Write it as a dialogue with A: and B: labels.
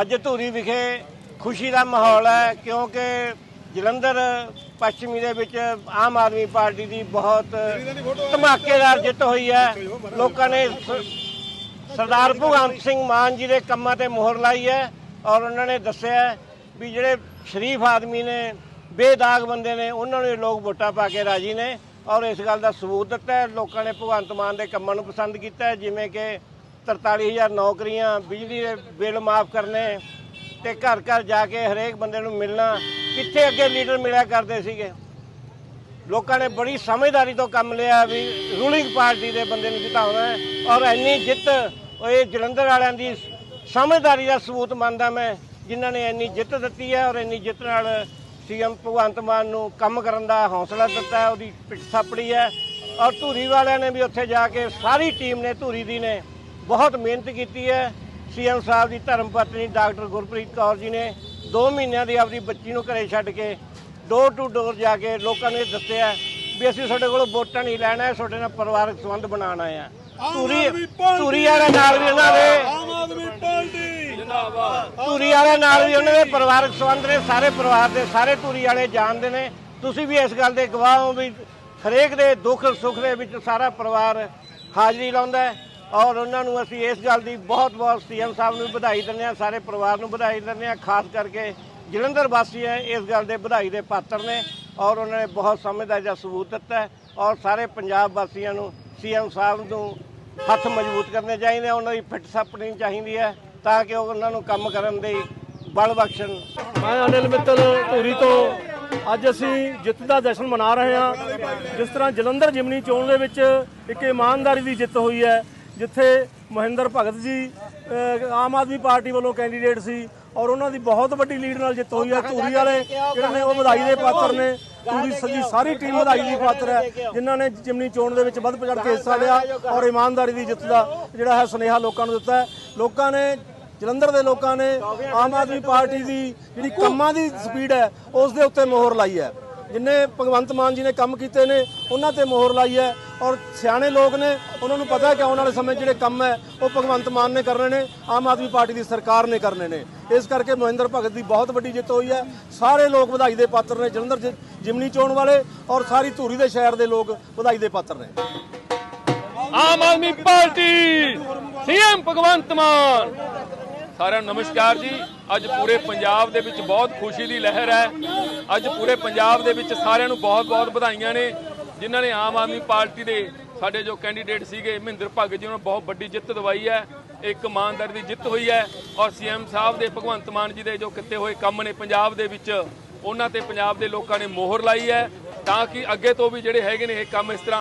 A: ਅੱਜ ਧੂਰੀ ਵਿਖੇ ਖੁਸ਼ੀ ਦਾ ਮਾਹੌਲ ਹੈ, ਕਿਉਂਕਿ ਜਲੰਧਰ ਪੱਛਮੀ ਦੇ ਵਿੱਚ ਆਮ ਆਦਮੀ ਪਾਰਟੀ ਦੀ ਬਹੁਤ ਧਮਾਕੇਦਾਰ ਜਿੱਤ ਹੋਈ ਹੈ। ਲੋਕਾਂ ਨੇ ਸਰਦਾਰ ਭਗਵੰਤ ਸਿੰਘ ਮਾਨ ਜੀ ਦੇ ਕੰਮਾਂ ਤੇ ਮੋਹਰ ਲਾਈ ਹੈ ਔਰ ਉਹਨਾਂ ਨੇ ਦੱਸਿਆ ਵੀ ਜਿਹੜੇ ਸ਼ਰੀਫ ਆਦਮੀ ਨੇ, ਬੇਦਾਗ ਬੰਦੇ ਨੇ, ਉਹਨਾਂ ਨੂੰ ਲੋਕ ਵੋਟਾਂ ਪਾ ਕੇ ਰਾਜੀ ਨੇ ਔਰ ਇਸ ਗੱਲ ਦਾ ਸਬੂਤ ਦਿੱਤਾ ਲੋਕਾਂ ਨੇ ਭਗਵੰਤ ਮਾਨ ਦੇ ਕੰਮਾਂ ਨੂੰ ਪਸੰਦ ਕੀਤਾ ਜਿਵੇਂ ਕਿ 43000 ਨੌਕਰੀਆਂ, ਬਿਜਲੀ ਦੇ ਬਿੱਲ ਮਾਫ ਕਰਨੇ ਤੇ ਘਰ ਘਰ ਜਾ ਕੇ ਹਰੇਕ ਬੰਦੇ ਨੂੰ ਮਿਲਣਾ, ਕਿੱਥੇ ਅੱਗੇ ਲੀਡਰ ਮਿਲਿਆ ਕਰਦੇ ਸੀਗੇ? ਲੋਕਾਂ ਨੇ ਬੜੀ ਸਮਝਦਾਰੀ ਤੋਂ ਕੰਮ ਲਿਆ ਵੀ ਰੂਲਿੰਗ ਪਾਰਟੀ ਦੇ ਬੰਦੇ ਨੂੰ ਜਿਤਾਉਣਾ ਔਰ ਇੰਨੀ ਜਿੱਤ ਉਹ ਇਹ ਜਲੰਧਰ ਵਾਲਿਆਂ ਦੀ ਸਮਝਦਾਰੀ ਦਾ ਸਬੂਤ ਮੰਨਦਾ ਮੈਂ, ਜਿਨ੍ਹਾਂ ਨੇ ਇੰਨੀ ਜਿੱਤ ਦਿੱਤੀ ਹੈ ਔਰ ਇੰਨੀ ਜਿੱਤ ਨਾਲ ਸੀਐਮ ਭਗਵੰਤ ਮਾਨ ਨੂੰ ਕੰਮ ਕਰਨ ਦਾ ਹੌਸਲਾ ਦਿੱਤਾ ਉਹਦੀ ਪਿੱਠ ਥਾਪੜੀ ਹੈ ਔਰ ਧੂਰੀ ਵਾਲਿਆਂ ਨੇ ਵੀ ਉੱਥੇ ਜਾ ਕੇ ਸਾਰੀ ਟੀਮ ਨੇ, ਧੂਰੀ ਦੀ ਨੇ ਬਹੁਤ ਮਿਹਨਤ ਕੀਤੀ ਹੈ। ਸੀਐਮ ਸਾਹਿਬ ਦੀ ਧਰਮ ਪਤਨੀ ਡਾਕਟਰ ਗੁਰਪ੍ਰੀਤ ਕੌਰ ਜੀ ਨੇ 2 ਮਹੀਨਿਆਂ ਦੀ ਆਪਣੀ ਬੱਚੀ ਨੂੰ ਘਰੇ ਛੱਡ ਕੇ ਡੋਰ ਟੂ ਡੋਰ ਜਾ ਕੇ ਲੋਕਾਂ ਨੂੰ ਇਹ ਦੱਸਿਆ ਵੀ ਅਸੀਂ ਤੁਹਾਡੇ ਕੋਲੋਂ ਵੋਟਾਂ ਨਹੀਂ ਲੈਣਾ ਤੁਹਾਡੇ ਨਾਲ ਪਰਿਵਾਰਕ ਸੰਬੰਧ ਬਣਾਉਣਾ ਆ ਧੂਰੀ ਧੂਰੀ ਵਾਲੇ ਨਾਲ ਵੀ ਉਹਨਾਂ ਦੇ
B: ਆਮ ਆਦਮੀ ਪਾਰਟੀ! ਜਿੰਦਾਬਾਦ।
A: ਧੂਰੀ ਵਾਲੇ ਨਾਲ ਵੀ ਉਹਨਾਂ ਦੇ ਪਰਿਵਾਰਕ ਸੰਬੰਧ ਨੇ ਸਾਰੇ ਪਰਿਵਾਰ ਦੇ ਸਾਰੇ ਧੂਰੀ ਵਾਲੇ ਜਾਣਦੇ ਨੇ। ਤੁਸੀਂ ਵੀ ਇਸ ਗੱਲ ਦੇ ਗਵਾਹ ਹੋ ਵੀ ਹਰੇਕ ਦੇ ਦੁੱਖ ਸੁੱਖ ਦੇ ਵਿੱਚ ਸਾਰਾ ਪਰਿਵਾਰ ਹਾਜ਼ਰੀ ਲਾਉਂਦਾ ਹੈ। ਔਰ ਉਹਨਾਂ ਨੂੰ ਅਸੀਂ ਇਸ ਗੱਲ ਦੀ ਬਹੁਤ ਬਹੁਤ ਸੀਐਮ ਸਾਹਿਬ ਨੂੰ ਵਧਾਈ ਦਿੰਦੇ ਹਾਂ, ਸਾਰੇ ਪਰਿਵਾਰ ਨੂੰ ਵਧਾਈ ਦਿੰਦੇ ਹਾਂ, ਖਾਸ ਕਰਕੇ ਜਲੰਧਰ ਵਾਸੀ ਹੈ, ਇਸ ਗੱਲ ਦੇ ਵਧਾਈ ਦੇ ਪਾਤਰ ਨੇ ਔਰ ਉਹਨਾਂ ਨੇ ਬਹੁਤ ਸਮਝਦਾਰੀ ਦਾ ਸਬੂਤ ਦਿੱਤਾ ਔਰ ਸਾਰੇ ਪੰਜਾਬ ਵਾਸੀਆਂ ਨੂੰ, ਸੀਐਮ ਸਾਹਿਬ ਨੂੰ ਹੱਥ ਮਜ਼ਬੂਤ ਕਰਨੇ ਚਾਹੀਦੇ ਆ, ਉਹਨਾਂ ਦੀ ਫਿੱਟ ਸੱਪਣੀ ਚਾਹੀਦੀ ਹੈ ਤਾਂ ਕਿ ਉਹ ਉਹਨਾਂ ਨੂੰ ਕੰਮ ਕਰਨ ਦੇ ਬਲ ਬਖਸ਼ਣ।
C: ਮੈਂ ਅਨਿਲ ਮਿੱਤਲ ਧੂਰੀ ਤੋਂ ਅੱਜ ਅਸੀਂ ਜਿੱਤ ਦਾ ਜਸ਼ਨ ਮਨਾ ਰਹੇ ਹਾਂ। ਜਿਸ ਤਰ੍ਹਾਂ ਜਲੰਧਰ ਜਿਮਨੀ ਚੋਣ ਦੇ ਵਿੱਚ ਇੱਕ ਇਮਾਨਦਾਰੀ ਦੀ ਜਿੱਤ ਹੋਈ ਹੈ ਜਿੱਥੇ ਮਹਿੰਦਰ ਭਗਤ ਜੀ ਆਮ ਆਦਮੀ ਪਾਰਟੀ ਵੱਲੋਂ ਕੈਂਡੀਡੇਟ ਸੀ ਔਰ ਉਹਨਾਂ ਦੀ ਬਹੁਤ ਵੱਡੀ ਲੀਡ ਨਾਲ ਜਿੱਤ ਹੋਈ ਹੈ ਧੂਰੀ ਵਾਲੇ ਜਿਹੜੇ ਨੇ ਉਹ ਵਧਾਈ ਦੇ ਪਾਤਰ ਨੇ। ਧੂਰੀ ਸੱਜੀ ਸਾਰੀ ਟੀਮ ਵਧਾਈ ਦੀ ਪਾਤਰ ਹੈ ਜਿਨ੍ਹਾਂ ਨੇ ਜਿਮਨੀ ਚੋਣ ਦੇ ਵਿੱਚ ਵੱਧ ਚੜ੍ਹ ਕੇ ਹਿੱਸਾ ਲਿਆ ਔਰ ਇਮਾਨਦਾਰੀ ਦੀ ਜਿੱਤ ਦਾ ਜਿਹੜਾ ਹੈ ਸੁਨੇਹਾ ਲੋਕਾਂ ਨੂੰ ਦਿੱਤਾ ਹੈ। ਲੋਕਾਂ ਨੇ ਜਲੰਧਰ ਦੇ ਲੋਕਾਂ ਨੇ ਆਮ ਆਦਮੀ ਪਾਰਟੀ ਦੀ ਜਿਹੜੀ ਕੰਮਾਂ ਦੀ ਸਪੀਡ ਹੈ ਉਸ ਦੇ ਉੱਤੇ ਮੋਹਰ ਲਾਈ ਹੈ। ਜਿੰਨੇ ਭਗਵੰਤ ਮਾਨ ਜੀ ਨੇ ਕੰਮ ਕੀਤੇ ਨੇ, ਉਹਨਾਂ ਤੇ ਮੋਹਰ ਲਾਈ ਹੈ। ਔਰ ਸਿਆਣੇ ਲੋਕ ਨੇ, ਉਹਨਾਂ ਨੂੰ ਪਤਾ ਹੈ ਕਿ ਆਉਣ ਵਾਲੇ ਸਮੇਂ ਜਿਹੜੇ ਕੰਮ ਹੈ, ਉਹ ਭਗਵੰਤ ਮਾਨ ਨੇ ਕਰਨੇ ਨੇ, ਆਮ ਆਦਮੀ ਪਾਰਟੀ ਦੀ ਸਰਕਾਰ ਨੇ ਕਰਨੇ ਨੇ। ਇਸ ਕਰਕੇ ਮਹਿੰਦਰ ਭਗਤ ਦੀ ਬਹੁਤ ਵੱਡੀ ਜਿੱਤ ਹੋਈ ਹੈ। ਸਾਰੇ ਲੋਕ ਵਧਾਈ ਦੇ ਪਾਤਰ ਨੇ, ਜਲੰਧਰ ਜਿ- ਜਿਮਨੀ ਚੋਣ ਵਾਲੇ ਔਰ ਸਾਰੀ ਧੂਰੀ ਦੇ ਸ਼ਹਿਰ ਦੇ ਲੋਕ ਵਧਾਈ ਦੇ ਪਾਤਰ ਨੇ।
D: Aam Aadmi party, CM Bhagwant Mann. ਸਾਰਿਆਂ ਨੂੰ ਨਮਸਕਾਰ ਜੀ। ਅੱਜ ਪੂਰੇ ਪੰਜਾਬ ਦੇ ਵਿੱਚ ਬਹੁਤ ਖੁਸ਼ੀ ਦੀ ਲਹਿਰ ਹੈ। ਅੱਜ ਪੂਰੇ ਪੰਜਾਬ ਦੇ ਵਿੱਚ ਸਾਰਿਆਂ ਨੂੰ ਬਹੁਤ-ਬਹੁਤ ਵਧਾਈਆਂ ਨੇ, ਜਿਨ੍ਹਾਂ ਨੇ ਆਮ ਆਦਮੀ ਪਾਰਟੀ ਦੇ ਸਾਡੇ ਜੋ ਕੈਂਡੀਡੇਟ ਸੀਗੇ, ਮਹਿੰਦਰ ਭਗਤ ਜੀ ਨੂੰ ਬਹੁਤ ਵੱਡੀ ਜਿੱਤ ਦਵਾਈ ਹੈ। ਇੱਕ ਇਮਾਨਦਾਰੀ ਦੀ ਜਿੱਤ ਹੋਈ ਹੈ ਔਰ ਸੀਐਮ ਸਾਹਿਬ ਦੇ, ਭਗਵੰਤ ਮਾਨ ਜੀ ਦੇ ਜੋ ਕੀਤੇ ਹੋਏ ਕੰਮ ਨੇ ਪੰਜਾਬ ਦੇ ਵਿੱਚ, ਉਹਨਾਂ ਤੇ ਪੰਜਾਬ ਦੇ ਲੋਕਾਂ ਨੇ ਮੋਹਰ ਲਾਈ ਹੈ ਤਾਂ ਕਿ ਅੱਗੇ ਤੋਂ ਵੀ ਜਿਹੜੇ ਹੈਗੇ ਨੇ ਇਹ ਕੰਮ ਇਸ ਤਰ੍ਹਾਂ